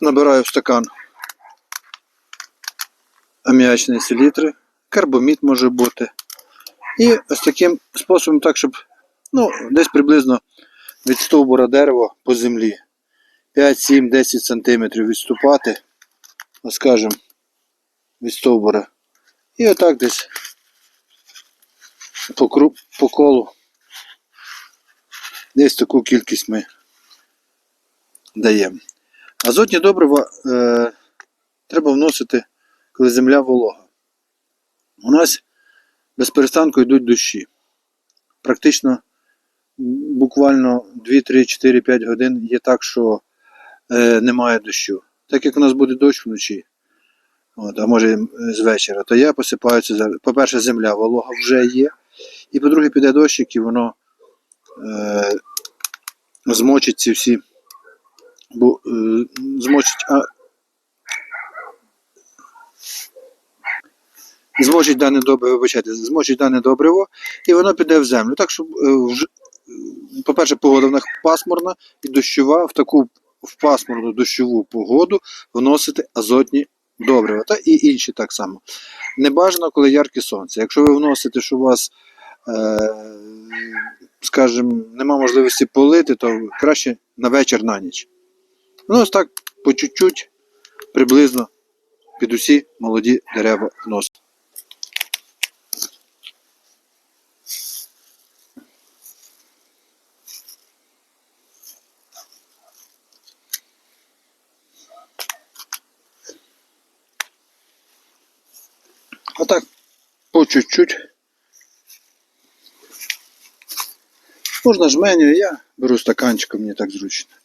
Набираю в стакан аміачної селітри, карбомід може бути. І ось таким способом, так, щоб ну, десь приблизно від стовбура дерева по землі 5, 7, 10 см відступати, ну, скажімо, від стовбура. І отак десь по, кру- по колу. Десь таку кількість ми даємо. Азотні добрива е, треба вносити, коли земля волога. У нас без перестанку йдуть дощі. Практично буквально 2, 3, 4, 5 годин є так, що е, немає дощу. Так як у нас буде дощ вночі, от, а може з вечора, то я посипаю це. По-перше, земля волога вже є. І по-друге, піде дощик і воно е, змочить ці всі. Бо е, змочить, а, змочить дане добриво, вибачайте, змочить дане добриво, і воно піде в землю. Так, щоб, е, е, по-перше, погода в них пасмурна і дощова, в таку в пасмурну дощову погоду вносити азотні добрива, та і інші так само. Не бажано, коли ярке сонце. Якщо ви вносите, що у вас, е, скажімо, нема можливості полити, то краще на вечір на ніч. Ну, ось так по чуть-чуть, приблизно під усі молоді дерева вносити. Отак, по чуть-чуть. Можна жменю, я беру стаканчиком, мені так зручно.